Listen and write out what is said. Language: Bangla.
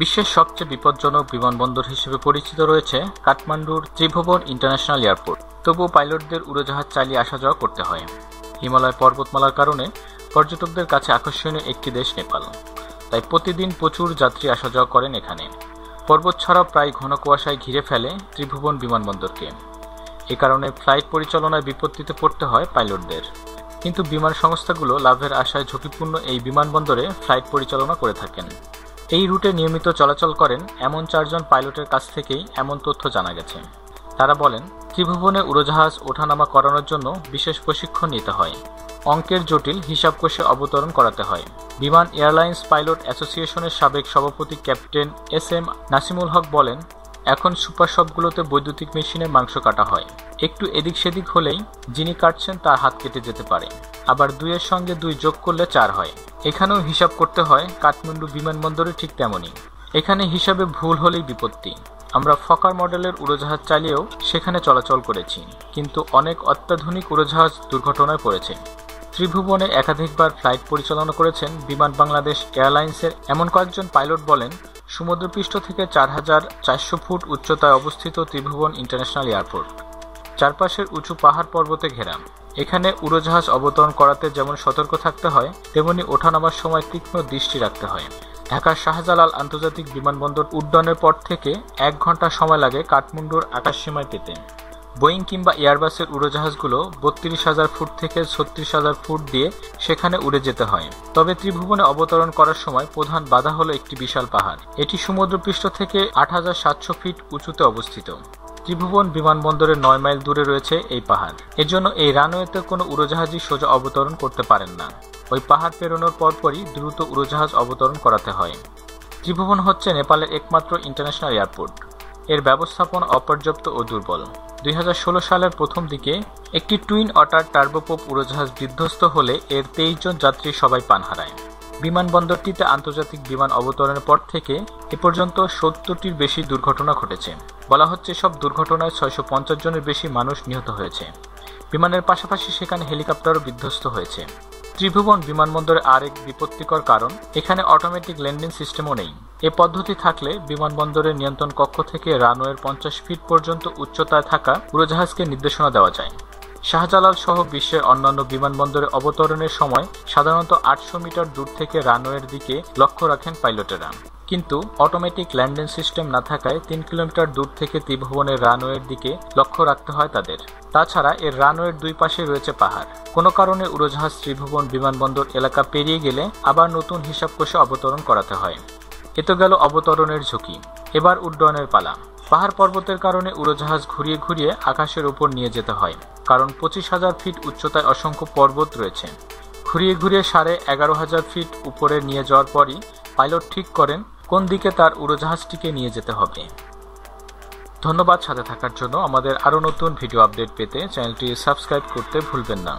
বিশ্বের সবচেয়ে বিপজ্জনক বিমানবন্দর হিসেবে পরিচিত রয়েছে কাঠমান্ডুর ত্রিভুবন ইন্টারন্যাশনাল এয়ারপোর্ট। তবুও পাইলটদের উড়োজাহাজ চালিয়ে আসা যাওয়া করতে হয়। হিমালয় পর্বতমালার কারণে পর্যটকদের কাছে আকর্ষণীয় একটি দেশ নেপাল। তাই প্রতিদিন প্রচুর যাত্রী আসা যাওয়া করেন এখানে। পর্বত ছাড়া প্রায় ঘন কুয়াশায় ঘিরে ফেলে ত্রিভুবন বিমানবন্দরকে। এ কারণে ফ্লাইট পরিচালনায় বিপত্তিতে পড়তে হয় পাইলটদের। কিন্তু বিমান সংস্থাগুলো লাভের আশায় ঝুঁকিপূর্ণ এই বিমানবন্দরে ফ্লাইট পরিচালনা করে থাকেন। এই রুটে নিয়মিত চলাচল করেন এমন চারজন পাইলটের কাছ থেকেই এমন তথ্য জানা গেছে। তারা বলেন, ত্রিভুবনে উড়োজাহাজ ওঠানামা করানোর জন্য বিশেষ প্রশিক্ষণ নিতে হয়। অঙ্কের জটিল হিসাব কষে অবতরণ করাতে হয়। বিমান এয়ারলাইন্স পাইলট অ্যাসোসিয়েশনের সাবেক সভাপতি captain S M Nasimul Haque বলেন, এখন সুপার শপগুলোতে বৈদ্যুতিক মেশিনে মাংস কাটা হয়। একটু এদিক সেদিক হলেই যিনি কাটছেন তার হাত কেটে যেতে পারে। আবার দুইয়ের সঙ্গে দুই যোগ করলে চার হয়। এখানেও হিসাব করতে হয়, কাঠমান্ডু বিমানবন্দরে ঠিক তেমনই। এখানে হিসাবে ভুল হলেই বিপত্তি। আমরা ফকার মডেলের উড়োজাহাজ চালিয়েও সেখানে চলাচল করেছি, কিন্তু অনেক অত্যাধুনিক উড়োজাহাজ দুর্ঘটনায় পড়েছে। ত্রিভুবনে একাধিকবার ফ্লাইট পরিচালনা করেছেন বিমান বাংলাদেশ এয়ারলাইন্সের এমন কয়েকজন পাইলট বলেন, সমুদ্রপৃষ্ঠ থেকে চার হাজার চারশো ফুট উচ্চতায় অবস্থিত ত্রিভুবন ইন্টারন্যাশনাল এয়ারপোর্ট। চারপাশের উঁচু পাহাড় পর্বতে ঘেরা। এখানে উড়োজাহাজ অবতরণ করাতে যেমন সতর্ক থাকতে হয়, তেমনি ওঠানামার সময় তীক্ষ্ণ দৃষ্টি রাখতে হয়। ঢাকার শাহজালাল আন্তর্জাতিক বিমানবন্দর উড্ডয়নের পর থেকে এক ঘণ্টা সময় লাগে কাঠমান্ডুর আকাশসীমায় পেতে। বোয়িং কিংবা এয়ারবাসের উড়োজাহাজগুলো বত্রিশ হাজার ফুট থেকে ছত্রিশ হাজার ফুট দিয়ে সেখানে উড়ে যেতে হয়। তবে ত্রিভুবনে অবতরণ করার সময় প্রধান বাধা হলো একটি বিশাল পাহাড়। এটি সমুদ্রপৃষ্ঠ থেকে আট হাজার সাতশো ফিট উঁচুতে অবস্থিত। ত্রিভুবন বিমানবন্দরের নয় মাইল দূরে রয়েছে এই পাহাড়। এজন্য এই রানওয়েতে কোনো উড়োজাহাজই সোজা অবতরণ করতে পারেন না। ওই পাহাড় পেরোনোর পরপরই দ্রুত উড়োজাহাজ অবতরণ করাতে হয়। ত্রিভুবন হচ্ছে নেপালের একমাত্র ইন্টারন্যাশনাল এয়ারপোর্ট। এর ব্যবস্থাপনা অপর্যাপ্ত ও দুর্বল। দুই হাজার ষোলো সালের প্রথম দিকে একটি টুইন অটার টার্বোপোপ উড়োজাহাজ বিধ্বস্ত হলে এর তেইশ জন যাত্রী সবাই পান হারায়। বিমানবন্দরটিতে আন্তর্জাতিক বিমান অবতরণের পর থেকে এ পর্যন্ত সত্তরটির বেশি দুর্ঘটনা ঘটেছে। বলা হচ্ছে সব দুর্ঘটনায় ছয়শো পঞ্চাশ জনের বেশি মানুষ নিহত হয়েছে। বিমানের পাশাপাশি সেখানে হেলিকপ্টারও বিধ্বস্ত হয়েছে। ত্রিভুবন বিমানবন্দরে আরেক বিপত্তিকর কারণ, এখানে অটোমেটিক ল্যান্ডিং সিস্টেমও নেই। এ পদ্ধতি থাকলে বিমানবন্দরের নিয়ন্ত্রণ কক্ষ থেকে রানওয়ের পঞ্চাশ ফিট পর্যন্ত উচ্চতায় থাকা উড়োজাহাজকে নির্দেশনা দেওয়া যায়। শাহজালাল সহ বিশ্বের অন্যান্য বিমানবন্দরে অবতরণের সময় সাধারণত আটশো মিটার দূর থেকে রানওয়ের দিকে লক্ষ্য রাখেন পাইলটেরা। কিন্তু অটোমেটিক ল্যান্ডিং সিস্টেম না থাকায় তিন কিলোমিটার দূর থেকে ত্রিভুবনের রানওয়ের দিকে লক্ষ্য রাখতে হয় তাদের। তাছাড়া এর রানওয়ের দুই পাশে রয়েছে পাহাড়। কোনো কারণে উড়োজাহাজ ত্রিভুবন বিমানবন্দর এলাকা পেরিয়ে গেলে আবার নতুন হিসাব কষে অবতরণ করাতে হয়। এ তো গেল অবতরণের ঝুঁকি। এবার উড্ডয়নের পালা। পাহাড় পর্বতের কারণে উড়োজাহাজ ঘুরিয়ে ঘুরিয়ে আকাশের উপর নিয়ে যেতে হয়, কারণ পঁচিশ হাজার ফিট উচ্চতায় অসংখ্য পর্বত রয়েছে। ঘুরিয়ে ঘুরিয়ে সাড়ে এগারো হাজার ফিট উপরে নিয়ে যাওয়ার পরই পাইলট ঠিক করেন কোন দিকে তার উড়োজাহাজটিকে নিয়ে যেতে হবে। ধন্যবাদ সাথে থাকার জন্য। আমাদের আরও নতুন ভিডিও আপডেট পেতে চ্যানেলটি সাবস্ক্রাইব করতে ভুলবেন না।